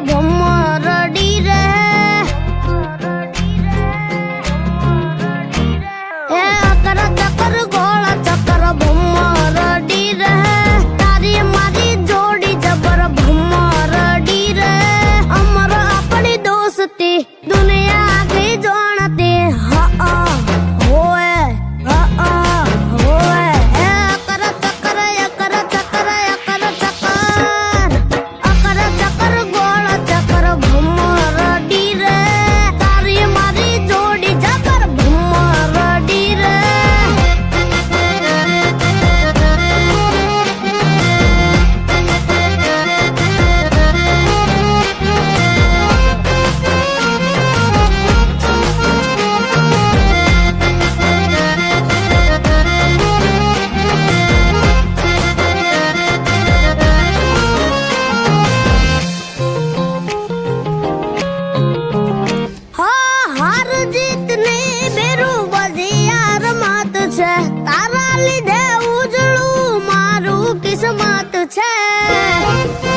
ব্রহ্মর જમાત છે